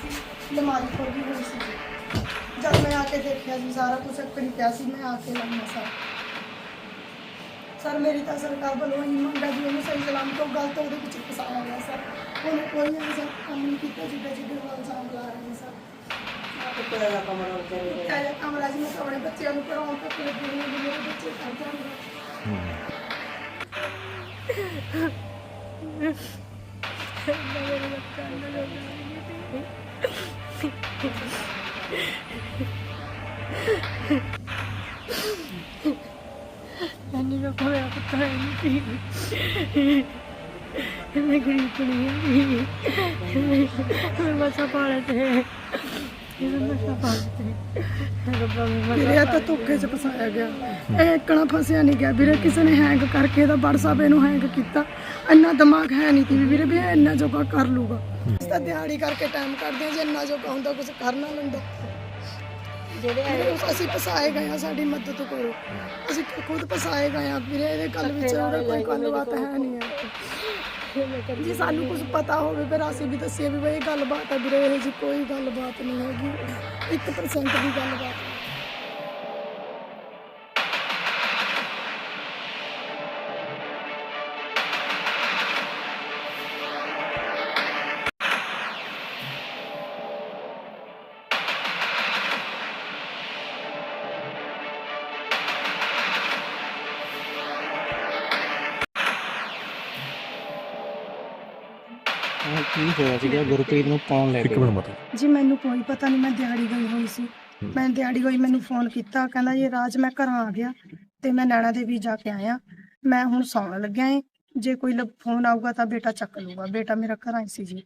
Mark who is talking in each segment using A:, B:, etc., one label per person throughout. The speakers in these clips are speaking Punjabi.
A: ਸੀ ਲਮਾਰੀ ਖੋਲੀ ਹੋਈ ਸੀ। ਜਦ ਮੈਂ ਆ ਕੇ ਦੇਖਿਆ ਜੀ ਸਾਰਾ ਕੁਝ ਅੱਕੜੀ ਪਿਆ ਸੀ ਮੈਂ ਆ ਕੇ ਲੰਮਾ ਸਰ ਸਰ ਮੇਰੀ ਤਾਂ ਸਰਕਾਰ ਵੱਲੋਂ ਹੀ ਮੰਗ ਹੈ ਜੀ ਉਹਨੂੰ ਸਹੀ ਸਲਾਮ ਤੋਂ ਗਲਤ ਉਹਦੇ ਵਿੱਚ ਫਸਾਇਆ ਗਿਆ ਸਰ ਉਹਨੇ ਕੋਈ ਐਸਾ ਕੰਮ ਨਹੀਂ ਕੀਤਾ ਜਿੱਦਾਂ ਜਿਹਦੇ ਨਾਲ ਇਲਜ਼ਾਮ ਲਾ ਰਹੇ ਨੇ ਸਰ
B: ਕਿਹੜਾ ਦਾ ਕਮਰਾ ਦਾ?
A: ਕਹਿ ਕਮਰਾ ਜੀ ਮੈਂ ਆਪਣੇ ਬੱਚਿਆਂ ਨੂੰ ਪੜਾਉਣ ਤੱਕ ਲੱਗੀ ਹੋਈ ਹਾਂ ਵੀ ਮੇਰੇ 何が声
C: を答えにくい？めくりくり。めまさばれて。めまさばれて。
A: ਵੀਰੇ ਇਹ ਤਾਂ ਧੋਖੇ 'ਚ ਫਸਾਇਆ ਗਿਆ। ਇਹ ਇਕਣਾ ਫਸਿਆ ਨਹੀਂ ਗਿਆ। ਵੀਰੇ ਕਿਸੇ ਨੇ ਹੈਂਗ ਕਰਕੇ ਇਹਦਾ WhatsApp ਇਹਨੂੰ ਹੈਂਗ ਕੀਤਾ। ਇੰਨਾ ਦਿਮਾਗ ਹੈ ਨਹੀਂ ਵੀ ਵੀਰੇ ਵੀ ਇਹ ਇੰਨਾ ਜੋਗਾ ਕਰ ਲੂਗਾ। ਇਸ ਤਾਂ ਦਿਹਾੜੀ ਕਰਕੇ ਟਾਈਮ ਕੱਢਦੇ ਹਾਂ ਜੇ ਇੰਨਾ ਜੋਗਾ ਹੁੰਦਾ ਕੁਝ ਕਰ ਨਾ ਲੈਂਦਾ
C: ਜਿਹੜੇ
A: ਅਸੀਂ ਫਸਾਏ ਗਏ ਆ ਸਾਡੀ ਮਦਦ ਕਰੋ। ਅਸੀਂ ਖੁਦ ਫਸਾਏ ਗਏ ਆ ਵੀਰੇ ਇਹਦੇ ਗੱਲ ਵਿੱਚ ਉਹਦਾ ਕੋਈ ਗੱਲਬਾਤ ਹੈ ਨਹੀਂ ਹੈ। ਜੇ ਸਾਨੂੰ ਕੁਝ ਪਤਾ ਹੋਵੇ, ਫਿਰ ਅਸੀਂ ਵੀ ਦੱਸੀਏ ਵੀ ਬਈ ਇਹ ਗੱਲਬਾਤ ਹੈ ਵੀਰੇ, ਇਹ ਜੀ ਕੋਈ ਗੱਲਬਾਤ ਨਹੀਂ ਹੈਗੀ। 1% ਦੀ ਗੱਲਬਾਤ
D: ਕੀ ਹੋਇਆ ਸੀਗਾ? ਗੁਰਪ੍ਰੀਤ ਨੂੰ ਕੌਣ ਲੈ
E: ਇੱਕ
D: ਗਿਆ?
E: ਮਿੰਟ ਮਤ
A: ਜੀ। ਮੈਨੂੰ ਕੋਈ ਪਤਾ ਨਹੀਂ ਮੈਂ ਦਿਹਾੜੀ ਗਈ ਹੋਈ ਸੀ। ਮੈਂ ਦਿਹਾੜੀ ਗਈ ਮੈਨੂੰ ਫੋਨ ਕੀਤਾ ਕਹਿੰਦਾ ਜੀ ਰਾਜ ਮੈਂ ਘਰਾਂ ਆ ਗਿਆ ਤੇ ਮੈਂ ਨੈਣਾ ਦੇਵੀ ਜਾ ਕੇ ਆਇਆ। ਮੈਂ ਹੁਣ ਸੌਣ ਲੱਗਿਆ ਏ। ਜੇ ਕੋਈ ਫੋਨ ਆਊਗਾ ਤਾਂ ਬੇਟਾ ਚੱਕ ਲੂਗਾ ਬੇਟਾ ਮੇਰਾ ਘਰਾਂ ਹੀ ਸੀ ਜੀ।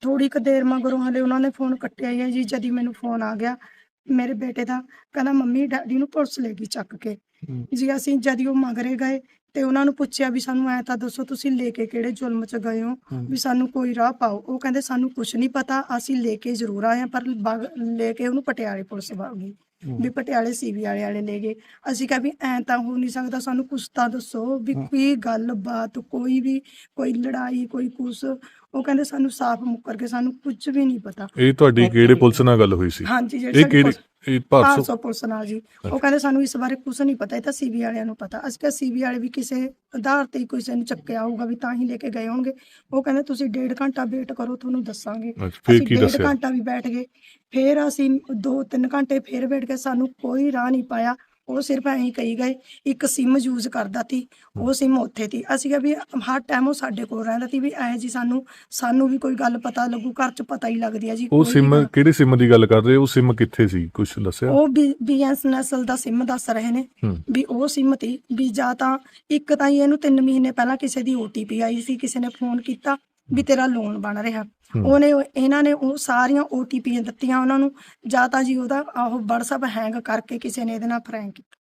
A: ਥੋੜੀ ਕੁ ਦੇਰ ਮਗਰੋਂ ਹਲੇ ਉਹਨਾਂ ਨੇ ਫੋਨ ਕੱਟਿਆ ਹੀ ਹੈ ਜੀ ਜਦੀ ਮੈਨੂੰ ਫੋਨ ਆ ਗਿਆ ਮੇਰੇ ਬੇਟੇ ਦਾ। ਕਹਿੰਦਾ ਮੰਮੀ ਡੈਡੀ ਨੂੰ ਪੁਲਿਸ ਲੈ ਗਈ ਚੱਕ ਕੇ। ਜੀ ਅਸੀਂ ਜਦੀ ਉਹ ਮਗਰੇ ਗਏ। ਤੇ ਉਹਨਾਂ ਨੂੰ ਪੁੱਛਿਆ ਵੀ ਸਾਨੂੰ ਐ ਤਾਂ ਦੱਸੋ ਤੁਸੀਂ ਲੈ ਕੇ ਕਿਹੜੇ ਜ਼ੁਲਮ ਚ ਗਏ ਹੋ। ਵੀ ਸਾਨੂੰ ਕੋਈ ਰਾਹ ਪਾਓ। ਉਹ ਕਹਿੰਦੇ ਸਾਨੂੰ ਕੁਝ ਨਹੀਂ ਪਤਾ ਅਸੀਂ ਲੈ ਕੇ ਜ਼ਰੂਰ ਆਏ ਹਾਂ ਪਰ ਬਗ- ਲੈ ਕੇ ਉਹਨੂੰ ਪਟਿਆਲੇ ਪੁਲਿਸ ਵਗ ਗਈ। ਵੀ ਪਟਿਆਲੇ ਸੀਬੀ ਵਾਲੇ ਵਾਲੇ ਲੈ ਗਏ। ਅਸੀਂ ਕਿਹਾ ਵੀ ਐ ਤਾਂ ਹੋ ਨਹੀਂ ਸਕਦਾ ਸਾਨੂੰ ਕੁਛ ਤਾਂ ਦੱਸੋ ਵੀ। ਕੋਈ ਗੱਲਬਾਤ ਕੋਈ ਵੀ ਕੋਈ ਲੜਾਈ ਕੋਈ ਕੁਛ। ਉਹ ਕਹਿੰਦੇ ਸਾਨੂੰ ਸਾਫ਼ ਮੁੱਕਰ ਕੇ ਸਾਨੂੰ ਕੁਝ ਵੀ ਨਹੀਂ ਪਤਾ।
E: ਇਹ ਤੁਹਾਡੀ ਕਿਹੜੇ ਪੁਲਿਸ ਨਾਲ ਗੱਲ ਹੋਈ ਸੀ?
A: ਹਾਂਜੀ ਜਿਹੜੀ
E: ਇਹ
A: ਸਾਡੀ
E: ਕਿਹੜੀ
A: ਪੁਲਿਸ-
E: ਇਹ ਭਾਰਤ
A: 500 ਪੁਲਿਸ ਨਾਲ ਜੀ। ਉਹ ਕਹਿੰਦੇ ਸਾਨੂੰ ਇਸ ਬਾਰੇ ਕੁਝ ਨਹੀਂ ਪਤਾ ਇਹ ਤਾਂ ਸੀਬੀ ਵਾਲਿਆਂ ਨੂੰ ਪਤਾ। ਅਸੀਂ ਕਿਹਾ ਸੀਬੀ ਵਾਲੇ ਵੀ ਕਿਸੇ ਆਧਾਰ ਤੇ ਹੀ ਕਿਸੇ ਨੂੰ ਚੱਕਿਆ ਹੋਊਗਾ ਵੀ ਤਾਂ ਹੀ ਲੈ ਕੇ ਗਏ ਹੋਣਗੇ। ਉਹ ਕਹਿੰਦੇ ਤੁਸੀਂ ਡੇਢ ਘੰਟਾ ਵੇਟ ਕਰੋ ਤੁਹਾਨੂੰ ਦੱਸਾਂਗੇ।
E: ਅੱਛਾ, ਫਿਰ
A: ਅਸੀਂ
E: ਕੀ
A: ਡੇਢ
E: ਦੱਸਿਆ?
A: ਘੰਟਾ ਵੀ ਬੈਠ ਗਏ। ਫਿਰ ਅਸੀਂ 2-3 ਘੰਟੇ ਫਿਰ ਬੈਠ ਕੇ ਸਾਨੂੰ ਕੋਈ ਰਾਹ ਨਹੀਂ ਪਾਇਆ। ਉਹ ਸਿਰਫ ਐਂ ਕਹੀ ਗਏ ਇੱਕ ਸਿਮ ਯੂਜ਼ ਕਰਦਾ ਤੀ ਉਹ ਸਿਮ ਉੱਥੇ ਤੀ ਅਸੀਂ ਕਿਹਾ ਵੀ ਹਰ ਟਾਈਮ ਉਹ ਸਾਡੇ ਕੋਲ ਰਹਿੰਦਾ ਤੀ ਵੀ ਐ ਜੀ ਸਾਨੂੰ ਸਾਨੂੰ ਵੀ ਕੋਈ ਗੱਲ ਪਤਾ ਲੱਗੂ ਘਰ ਚ ਪਤਾ ਹੀ ਲੱਗਦੀ ਆ ਜੀ
E: ਉਹ
A: ਕੋਈ
E: ਸਿਮ। ਕਿਹੜੀ ਸਿਮ ਦੀ ਗੱਲ ਕਰ ਰਹੇ ਹੋ? ਉਹ ਸਿਮ ਕਿੱਥੇ ਸੀ? ਕੁਝ ਦੱਸਿਆ?
A: ਉਹ ਬੀਐਸਐਨਐਲ ਦਾ ਸਿਮ ਦੱਸ ਰਹੇ ਨੇ
E: ਹੂੰ।
A: ਵੀ ਉਹ ਸਿਮ ਤੀ ਵੀ ਜਾਂ ਤਾਂ ਇੱਕ ਤਾਂ ਹੀ ਇਹਨੂੰ 3 ਮਹੀਨੇ ਪਹਿਲਾਂ ਕਿਸੇ ਦੀ OTP ਆਈ ਸੀ ਕਿਸੇ ਨੇ ਫੋਨ ਕੀਤਾ ਵੀ ਤੇਰਾ ਲੋਨ ਬਣ ਰਿਹਾ। ਉਹਨੇ ਉਹ- ਇਹਨਾਂ ਨੇ ਉਹ ਸਾਰੀਆਂ OTP ਦਿੱਤੀਆਂ ਉਹਨਾਂ ਨੂੰ ਜਾਂ ਤਾਂ ਜੀ ਉਹਦਾ ਉਹ WhatsApp ਹੈਂਗ ਕਰਕੇ ਕਿਸੇ ਨੇ ਇਹਦੇ ਨਾਲ ਫਰੈਂਕ ਕੀਤਾ।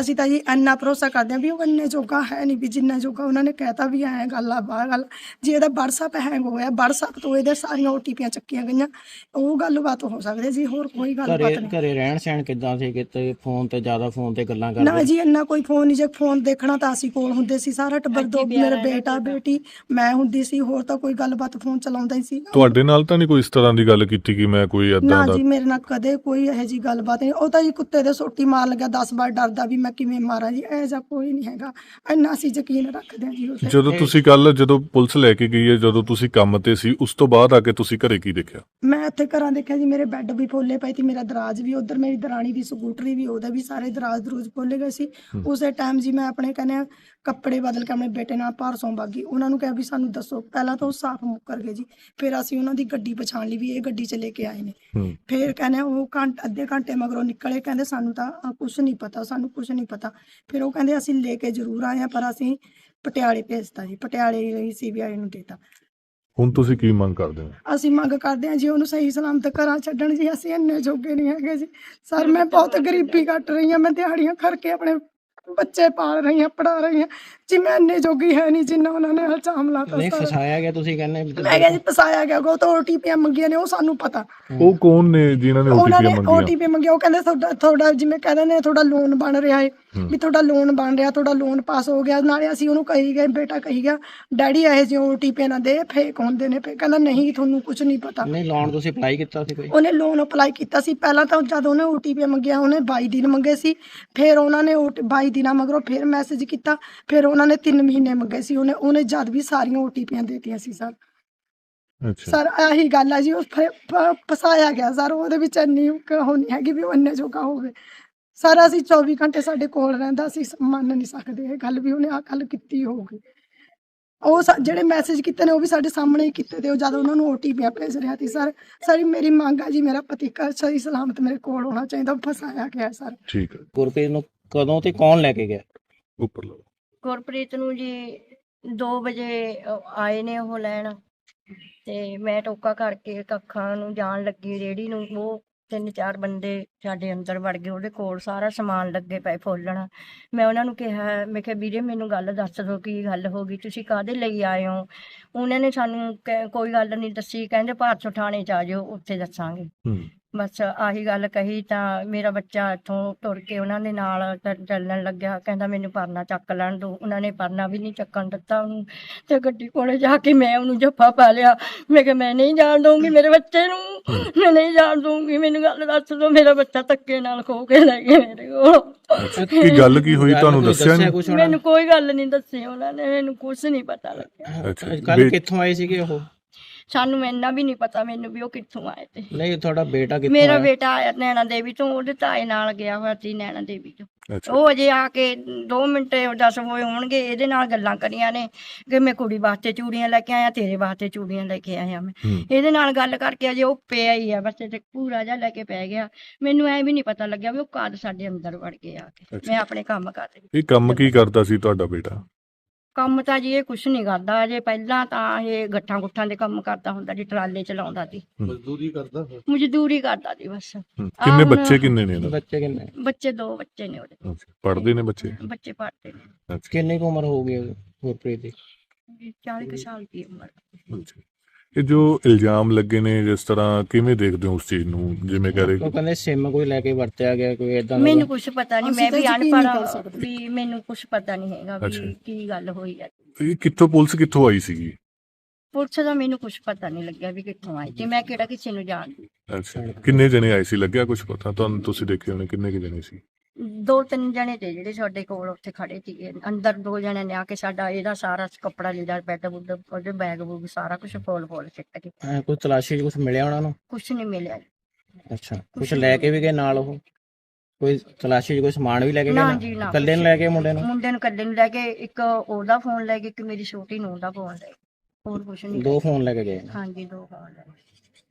A: ਅਸੀਂ ਤਾਂ ਜੀ ਇੰਨਾ ਭਰੋਸਾ ਕਰਦੇ ਹਾਂ ਵੀ ਉਹ ਇੰਨੇ ਜੋਗਾ ਹੈ ਨਹੀਂ ਵੀ ਜਿੰਨਾ ਜੋਗਾ ਉਹਨਾਂ ਨੇ ਕਹਿਤਾ ਵੀ ਐ ਗੱਲ ਆ ਬਾਹਰ ਗੱਲ ਜੇ ਇਹਦਾ WhatsApp ਹੈਂਗ ਹੋਇਆ WhatsApp ਤੋਂ ਇਹਦੇ ਸਾਰੀਆਂ OTPਆਂ ਚੱਕੀਆਂ ਗਈਆਂ ਉਹ ਗੱਲਬਾਤ ਹੋ ਸਕਦੀ ਸੀ ਹੋਰ ਕੋਈ
D: ਘਰੇ
A: ਗੱਲਬਾਤ ਨਹੀਂ।
D: ਘਰੇ ਰਹਿਣ ਸਹਿਣ ਕਿੱਦਾਂ ਸੀ? ਕਿਤੇ ਫੋਨ ਤੇ ਜ਼ਿਆਦਾ ਫੋਨ ਤੇ ਗੱਲਾਂ
A: ਨਾ
D: ਕਰਦੇ
A: ਜੀ ਇੰਨਾ ਕੋਈ ਫੋਨ ਨਹੀਂ ਜੇ ਫੋਨ ਦੇਖਣਾ ਤਾਂ ਅਸੀਂ ਕੋਲ ਹੁੰਦੇ ਸੀ ਸਾਰਾ ਟੱਬਰ ਦੋ ਮੇਰਾ ਬੇਟਾ ਬੇਟੀ ਮੈਂ ਹੁੰਦੀ ਸੀ ਹੋਰ ਤਾਂ ਕੋਈ ਗੱਲਬਾਤ ਫੋਨ ਚਲਾਉਂਦਾ ਹੀ ਸੀ।
E: ਤੁਹਾਡੇ ਨਾਲ ਤਾਂ ਨਹੀਂ ਕੋਈ ਇਸ ਤਰ੍ਹਾਂ ਦੀ ਗੱਲ ਕੀਤੀ ਕਿ ਮੈਂ ਕੋਈ
A: ਨਾ
E: ਏਦਾਂ ਦਾ
A: ਜੀ ਮੇਰੇ ਨਾਲ ਕਦੇ ਕੋਈ ਇਹੋ ਜੀ ਗੱਲਬਾਤ ਨਹੀਂ। ਉਹ ਤਾਂ ਜੀ ਕੁੱਤੇ ਦੇ ਸੋਟੀ ਮਾਰ ਲੱਗਿਆ 10 ਵਾਰ ਡਰਦਾ ਵੀ ਮੈਂ ਕਿਵੇਂ ਮਾਰਾਂ ਜੀ ਇਹੋ ਜਿਹਾ ਕੋਈ ਨਹੀਂ ਹੈਗਾ। ਇੰਨਾ ਅਸੀਂ ਯਕੀਨ ਰੱਖਦੇ ਹਾਂ ਜੀ ਤੇ
E: ਜਦੋਂ ਤੁਸੀਂ ਕੱਲ ਜਦੋਂ ਪੁਲਿਸ ਲੈ ਕੇ ਗਈ ਹੈ ਜਦੋਂ ਤੁਸੀਂ ਕੰਮ ਤੇ ਸੀ ਉਸ ਤੋਂ ਬਾਅਦ ਆ ਕੇ ਤੁਸੀਂ ਘਰੇ ਕੀ ਦੇਖਿਆ?
A: ਮੈਂ ਇੱਥੇ ਘਰਾਂ ਦੇਖਿਆ ਜੀ ਮੇਰੇ ਬੈੱਡ ਵੀ ਫੋਲੇ ਪਏ ਸੀ ਮੇਰਾ ਦਰਾਜ ਵੀ ਉਧਰ ਮੇਰੀ ਦਰਾਣੀ ਦੀ ਸਕੂਟਰੀ ਵੀ ਉਹਦਾ ਵੀ ਸਾਰੇ ਦਰਾਜ ਦਰੂਜ ਫੋਲੇ ਗਏ ਸੀ। ਉਸੇ ਟਾਈਮ ਜੀ ਮੈਂ ਆਪਣੇ ਕਹਿੰਦੇ ਆ ਕੱਪੜੇ ਬਦਲ ਕੇ ਆਪਣੇ ਬੇਟੇ ਨਾਲ ਭਾਰਸੋਂ ਬਾਗੀ ਉਹਨਾਂ ਨੂੰ ਕਿਹਾ ਵੀ ਸਾਨੂੰ ਦੱਸੋ ਪਹਿਲਾਂ ਤਾਂ ਉਹ ਸਾਫ਼ ਮੁੱਕਰ ਗਏ ਜੀ। ਫਿਰ ਅਸੀਂ ਉਹਨਾਂ ਦੀ ਗੱਡੀ ਪਛਾਣ ਲਈ ਵੀ ਇਹ ਗੱਡੀ 'ਚ ਲੈ ਕੇ ਆਏ ਨੇ।
E: ਹੂੰ।
A: ਫਿਰ ਕਹਿੰਦੇ ਉਹ ਘੰਟ ਅੱਧੇ ਘੰਟੇ ਮਗਰੋਂ ਨਿਕਲੇ ਕਹਿੰਦੇ ਸਾਨੂੰ ਤਾਂ ਕੁਝ ਨਹੀਂ ਪਤਾ ਸਾਨੂੰ ਕੁਝ ਨਹੀਂ ਪਤਾ। ਫਿਰ ਉਹ ਕਹਿੰਦੇ ਅਸੀਂ ਲੈ ਕੇ ਜ਼ਰੂਰ ਆਏ ਆ ਪਰ ਅਸੀਂ ਪਟਿਆਲੇ ਭੇਜਤਾ ਜੀ। ਪਟਿਆਲੇ ਸੀਬੀਆਈ ਨੂੰ ਦੇਤਾ।
E: ਹੁਣ ਤੁਸੀਂ ਕੀ ਮੰਗ ਕਰਦੇ ਹੋ?
A: ਅਸੀਂ ਮੰਗ ਕਰਦੇ ਹਾਂ ਜੀ ਉਹਨੂੰ ਸਹੀ ਸਲਾਮਤ ਘਰਾਂ ਛੱਡਣ ਜੀ। ਅਸੀਂ ਇੰਨੇ ਜੋਗੇ ਨਹੀਂ ਹੈਗੇ ਜੀ। ਸਰ ਮੈਂ ਬਹੁਤ ਗਰੀਬੀ ਕੱਟ ਰਹੀ ਹਾਂ। ਮੈਂ ਦਿਹਾੜੀਆਂ ਕਰਕੇ ਆਪਣੇ ਬੱਚੇ ਪਾਲ ਰਹੀ ਹਾਂ ਪੜਾ ਰਹੀ ਹਾਂ ਜੀ ਮੈਂ ਇੰਨੇ ਜੋਗੀ ਹੈ ਨਹੀਂ ਜਿੰਨਾ ਉਹਨਾਂ ਨੇ ਇਲਜ਼ਾਮ ਲਾਤਾ
D: ਨਹੀਂ
A: ਸਾਰਾ।
D: ਫਸਾਇਆ ਗਿਆ ਤੁਸੀਂ ਕਹਿੰਦੇ ਵੀ
A: ਮੈਂ ਕਿਹਾ ਜੀ ਫਸਾਇਆ ਗਿਆ ਉਹ ਤਾਂ ਓਟੀਪੀਆਂ ਮੰਗੀਆਂ ਨੇ ਉਹ ਸਾਨੂੰ ਪਤਾ।
E: ਉਹ ਕੌਣ ਨੇ ਜਿਨ੍ਹਾਂ ਨੇ
A: ਉਹਨਾਂ ਨੇ
E: ਓਟੀਪੀ ਮੰਗੀਆਂ
A: ਓਟੀਪੀ ਮੰਗਿਆ ਉਹ ਕਹਿੰਦੇ ਤੁਹਾਡਾ ਤੁਹਾਡਾ ਜਿਵੇਂ ਕਹਿੰਦੇ ਨੇ ਤੁਹਾਡਾ ਲੋਨ ਬਣ ਰਿਹਾ ਹੈ। ਵੀ ਤੁਹਾਡਾ ਲੋਨ ਬਣ ਰਿਹਾ ਤੁਹਾਡਾ ਲੋਨ ਪਾਸ ਹੋ ਗਿਆ ਨਾਲੇ ਅਸੀਂ ਉਹਨੂੰ ਕਹੀ ਗਏ ਬੇਟਾ ਕਹੀ ਗਿਆ ਡੈਡੀ ਇਹ ਜਿਹੇ ਓਟੀਪੀ ਨਾ ਦੇ ਫੇਕ ਹੁੰਦੇ ਨੇ ਫੇਕ ਕਹਿੰਦਾ ਨਹੀਂ ਤੁਹਾਨੂੰ ਕੁਝ ਨਹੀਂ ਪਤਾ।
D: ਨਹੀਂ ਲੋਨ ਤੁਸੀਂ ਅਪਲਾਈ ਕੀਤਾ ਸੀ ਕੋਈ?
A: ਉਹਨੇ ਲੋਨ ਅਪਲਾਈ ਕੀਤਾ ਸੀ। ਪਹਿਲਾਂ ਤਾਂ ਜਦ ਉਹਨੇ ਓਟੀਪੀ ਮੰਗਿਆ ਉਹਨੇ 22 ਦਿਨ ਮੰਗੇ ਸੀ ਫਿਰ ਉਹਨਾਂ ਨੇ OT 22 ਦਿਨਾਂ ਮਗਰੋਂ ਫਿਰ ਮੈਸੇਜ ਕੀਤਾ। ਫਿਰ ਉਹਨਾਂ ਨੇ 3 ਮਹੀਨੇ ਮੰਗੇ ਸੀ। ਉਹਨੇ ਉਹਨੇ ਜਦ ਵੀ ਸਾਰੀਆਂ ਓਟੀਪੀਆਂ ਦੇਤੀਆਂ ਸੀ ਸਰ
E: ਅੱਛਾ।
A: ਸਰ ਆਹੀ ਗੱਲ ਆ ਜੀ। ਉਹ ਫ- ਫ- ਫਸਾਇਆ ਗਿਆ ਸਰ ਉਹਦੇ ਵਿੱਚ ਇੰਨੀ ਉਹ ਨਹੀਂ ਹੈਗੀ ਵੀ ਉਹ ਇੰਨੇ ਜੋਗਾ ਹੋਵੇ। ਸਰ ਅਸੀਂ 24 ਘੰਟੇ ਸਾਡੇ ਕੋਲ ਰਹਿੰਦਾ ਅਸੀਂ ਮੰਨ ਨਹੀਂ ਸਕਦੇ ਇਹ ਗੱਲ ਵੀ। ਉਹਨੇ ਆ ਗੱਲ ਕੀਤੀ ਹੋਊਗੀ। ਉਹ ਸਾ- ਜਿਹੜੇ ਮੈਸੇਜ ਕੀਤੇ ਨੇ ਉਹ ਵੀ ਸਾਡੇ ਸਾਹਮਣੇ ਹੀ ਕੀਤੇ ਤੇ ਉਹ ਜਦ ਉਹਨਾਂ ਨੂੰ ਓਟੀਪੀ ਭੇਜ ਰਿਹਾ ਸੀ ਸਰ ਸਾਰੀ ਮੇਰੀ ਮੰਗ ਆ ਜੀ ਮੇਰਾ ਪਤੀ ਘਰ ਸਹੀ ਸਲਾਮਤ ਮੇਰੇ ਕੋਲ ਹੋਣਾ ਚਾਹੀਦਾ। ਉਹ ਫਸਾਇਆ ਗਿਆ ਸਰ
E: ਠੀਕ ਹੈ
D: ਗੁਰਪ੍ਰੀਤ ਨੂੰ ਕਦੋਂ ਤੇ ਕੌਣ ਲੈ ਕੇ ਗਿਆ?
E: ਉੱਪਰ ਲਓ
C: ਗੁਰਪ੍ਰੀਤ ਨੂੰ ਜੀ 2 ਵਜੇ ਆਏ ਨੇ ਉਹ ਲੈਣ। ਤੇ ਮੈਂ ਟੋਕਾ ਕਰਕੇ ਕੱਖਾਂ ਨੂੰ ਜਾਣ ਲੱਗੀ ਰੇੜੀ ਨੂੰ। ਉਹ ਤਿੰਨ ਚਾਰ ਬੰਦੇ ਸਾਡੇ ਅੰਦਰ ਵੜ ਗਏ। ਉਹਦੇ ਕੋਲ ਸਾਰਾ ਸਮਾਨ ਲੱਗੇ ਪਏ ਫੋਲਣ। ਮੈਂ ਉਹਨਾਂ ਨੂੰ ਕਿਹਾ ਮੈਂ ਕਿਹਾ ਵੀਰੇ ਮੈਨੂੰ ਗੱਲ ਦੱਸ ਦਿਓ ਕੀ ਗੱਲ ਹੋ ਗਈ? ਤੁਸੀਂ ਕਾਹਦੇ ਲਈ ਆਏ ਹੋ? ਉਹਨਾਂ ਨੇ ਸਾਨੂੰ ਕਹਿ- ਕੋਈ ਗੱਲ ਨਹੀਂ ਦੱਸੀ। ਕਹਿੰਦੇ ਭਾਰਤ ਥਾਣੇ ਚ ਆ ਜਾਓ ਉੱਥੇ ਦੱਸਾਂਗੇ।
E: ਹੂੰ।
C: ਬਸ ਆਹੀ ਗੱਲ ਕਹੀ ਤਾਂ ਮੇਰਾ ਬੱਚਾ ਇੱਥੋਂ ਤੁਰ ਕੇ ਉਹਨਾਂ ਦੇ ਨਾਲ ਚ- ਚੱਲਣ ਲੱਗਿਆ। ਕਹਿੰਦਾ ਮੈਨੂੰ ਪਰਨਾ ਚੱਕ ਲੈਣ ਦੋ। ਉਹਨਾਂ ਨੇ ਪਰਨਾ ਵੀ ਨਹੀਂ ਚੱਕਣ ਦਿੱਤਾ ਉਹਨੂੰ। ਤੇ ਗੱਡੀ ਕੋਲੇ ਜਾ ਕੇ ਮੈਂ ਉਹਨੂੰ ਜੱਫਾ ਪਾ ਲਿਆ। ਮੈਂ ਕਿਹਾ ਮੈਂ ਨਹੀਂ ਜਾਣ ਦਊਂਗੀ ਮੇਰੇ ਬੱਚੇ ਨੂੰ। ਮੈਂ ਨਹੀਂ ਜਾਣ ਦਊਂਗੀ। ਮੈਨੂੰ ਗੱਲ ਦੱਸ ਦਿਓ ਮੇਰਾ ਬੱਚਾ ਧੱਕੇ ਨਾਲ ਖੋ ਕੇ ਲੈ ਗਏ ਮੇਰੇ ਕੋਲ।
E: ਕੀ ਗੱਲ ਕੀ ਹੋਈ? ਤੁਹਾਨੂੰ ਦੱਸਿਆ ਨਹੀਂ?
C: ਮੈਨੂੰ ਕੋਈ ਗੱਲ ਨਹੀਂ ਦੱਸੀ ਉਹਨਾਂ ਨੇ। ਮੈਨੂੰ ਕੁਝ ਨਹੀਂ ਪਤਾ ਲੱਗਿਆ।
E: ਅੱਛਾ
D: ਕੱਲ ਕਿੱਥੋਂ ਆਏ ਸੀਗੇ ਉਹ?
C: ਸਾਨੂੰ ਇੰਨਾ ਵੀ ਨਹੀਂ ਪਤਾ ਮੈਨੂੰ ਵੀ ਉਹ ਕਿੱਥੋਂ ਆਏ ਤੇ।
D: ਨਹੀਂ ਤੁਹਾਡਾ ਬੇਟਾ ਕਿੱਥੋਂ
C: ਮੇਰਾ
D: ਆਇਆ?
C: ਬੇਟਾ ਆਇਆ ਨੈਣਾ ਦੇਵੀ ਤੋਂ ਉਹਦੇ ਤਾਏ ਨਾਲ ਗਿਆ ਹੋਇਆ ਸੀ ਨੈਣਾ ਦੇਵੀ ਤੋਂ।
E: ਅੱਛਾ।
C: ਉਹ ਅਜੇ ਆ ਕੇ 2 ਮਿੰਟ 10 ਹੋਏ ਹੋਣਗੇ ਇਹਦੇ ਨਾਲ ਗੱਲਾਂ ਕਰੀਆਂ ਨੇ ਕਿ ਮੈਂ ਕੁੜੀ ਵਾਸਤੇ ਚੂੜੀਆਂ ਲੈ ਕੇ ਆਇਆ ਤੇਰੇ ਵਾਸਤੇ ਚੂੜੀਆਂ ਲੈ ਕੇ ਆਇਆ ਮੈਂ।
E: ਹੂੰ।
C: ਇਹਦੇ ਨਾਲ ਗੱਲ ਕਰਕੇ ਅਜੇ ਉਹ ਪਿਆ ਹੀ ਆ ਬਸ ਤੇ ਪੂਰਾ ਜਿਹਾ ਲੈ ਕੇ ਪੈ ਗਿਆ। ਮੈਨੂੰ ਐ ਵੀ ਨਹੀਂ ਪਤਾ ਲੱਗਿਆ ਵੀ ਉਹ ਕਦ ਸਾਡੇ ਅੰਦਰ ਵੜ ਕੇ ਆ ਕੇ।
E: ਅੱਛਾ।
C: ਮੈਂ ਆਪਣੇ ਕੰਮ ਕਰ ਰਹੀ
E: ਇਹ ਕੰਮ ਕੀ ਕਰਦਾ ਸੀ ਤੁਹਾਡਾ ਬੇਟਾ?
C: ਕੰਮ ਤਾਂ ਜੀ ਇਹ ਕੁਛ ਨਹੀਂ ਕਰਦਾ ਅਜੇ ਪਹਿਲਾਂ ਤਾਂ ਇਹ ਗੱਠਾਂ ਗੁੱਠਾਂ ਦੇ ਕੰਮ ਕਰਦਾ ਹੁੰਦਾ ਜੀ ਟਰਾਲੇ ਚਲਾਉਂਦਾ ਸੀ।
E: ਮਜ਼ਦੂਰੀ ਕਰਦਾ
C: ਮਜ਼ਦੂਰੀ ਕਰਦਾ ਸੀ ਬਸ।
E: ਕਿੰਨੇ
C: ਹੁਣ-
E: ਬੱਚੇ ਕਿੰਨੇ ਨੇ ਇਹਨਾਂ ਦੇ
D: ਬੱਚੇ ਕਿੰਨੇ?
C: ਬੱਚੇ ਦੋ ਬੱਚੇ ਨੇ ਉਹਦੇ।
E: ਅੱਛਾ ਪੜ੍ਹਦੇ ਨੇ ਬੱਚੇ?
C: ਬੱਚੇ ਪੜ੍ਹਦੇ ਨੇ।
E: ਅੱਛਾ।
D: ਕਿੰਨੀ ਕੁ ਉਮਰ ਹੋ ਗਈ ਗੁਰਪ੍ਰੀਤ ਦੀ?
C: 40 ਕੁ ਸਾਲ ਦੀ ਉਮਰ।
E: ਅੱਛਾ। ਇਹ ਜੋ ਇਲਜ਼ਾਮ ਲੱਗੇ ਨੇ ਜਿਸ ਤਰ੍ਹਾਂ ਕਿਵੇਂ ਦੇਖਦੇ ਹੋ ਉਸ ਚੀਜ਼ ਨੂੰ? ਜਿਵੇਂ ਕਹ ਰਹੇ
D: ਉਹ ਕਹਿੰਦੇ ਸਿਮ ਕੋਈ ਲੈ ਕੇ ਵਰਤਿਆ ਗਿਆ ਕੋਈ ਇਦਾਂ ਦਾ
C: ਮੈਨੂੰ ਕੁਝ ਪਤਾ ਨਹੀਂ ਮੈਂ ਵੀ ਅਨਪੜ੍ਹ। ਵੀ ਮੈਨੂੰ ਕੁਝ ਪਤਾ ਨਹੀਂ ਹੈਗਾ। ਵੀ ਕੀ ਗੱਲ ਹੋਈ ਹੈ।
E: ਇਹ ਕਿੱਥੋਂ ਪੁਲਿਸ ਕਿੱਥੋਂ ਆਈ ਸੀਗੀ?
C: ਪੁਲਿਸ ਦਾ ਮੈਨੂੰ ਕੁਝ ਪਤਾ ਨਹੀਂ ਲੱਗਿਆ ਵੀ ਕਿੱਥੋਂ ਆਈ ਤੇ ਮੈਂ ਕਿਹੜਾ ਕਿਸੇ ਨੂੰ ਜਾਣਦੀ।
E: ਅੱਛਾ। ਕਿੰਨੇ ਜਣੇ ਆਏ ਸੀ? ਲੱਗਿਆ ਕੁਝ ਪਤਾ? ਤੁਹਾਨੂੰ ਤੁਸੀਂ ਦੇਖੇ ਹੋਣੇ ਕਿੰਨੇ ਕਿ ਜਣੇ ਸੀ?
C: ਦੋ ਤਿੰਨ ਜਣੇ ਤੇ ਜਿਹੜੇ ਸਾਡੇ ਕੋਲ ਉੱਥੇ ਖੜੇ ਸੀਗੇ ਅੰਦਰ ਦੋ ਜਣੇ ਨੇ ਆ ਕੇ ਸਾਡਾ ਇਹਦਾ ਸਾਰਾ ਕੱਪੜਾ ਲੀੜਾ ਬੈੱਡ ਬੁੱਡ ਉਹਦੇ ਬੈਗ ਬੂਗ ਸਾਰਾ ਕੁਝ ਫੋਲ ਫੋਲ ਸਿੱਟ ਕੇ
D: ਐਂ ਕੋਈ ਤਲਾਸ਼ੀ ਕੁਝ ਮਿਲਿਆ ਉਹਨਾਂ ਨੂੰ
C: ਕੁਝ ਨਹੀਂ ਮਿਲਿਆ
D: ਅੱਛਾ ਕੁਝ ਲੈ ਕੇ ਵੀ ਗਏ ਨਾਲ ਉਹ ਕੋਈ ਤਲਾਸ਼ੀ 'ਚ ਕੋਈ ਸਮਾਨ ਵੀ ਲੈ ਕੇ ਗਏ
C: ਨਾ? ਜੀ ਨਾ
D: ਇਕੱਲੇ ਨੂੰ ਲੈ ਕੇ ਮੁੰਡੇ ਨੂੰ
C: ਮੁੰਡੇ ਨੂੰ ਕੱਲੇ ਨੂੰ ਲੈ ਕੇ ਇੱਕ ਉਹਦਾ ਫੋਨ ਲੈ ਕੇ ਇੱਕ ਮੇਰੀ ਛੋਟੀ ਨੂੰ ਦਾ ਫੋਨ ਲੈ ਕੇ ਹੋਰ ਕੁਝ ਨਹੀਂ
D: ਦੋ ਫੋਨ ਲੈ ਕੇ ਗਏ।
C: ਹਾਂਜੀ ਦੋ ਫੋਨ ਲੈ ਕੇ।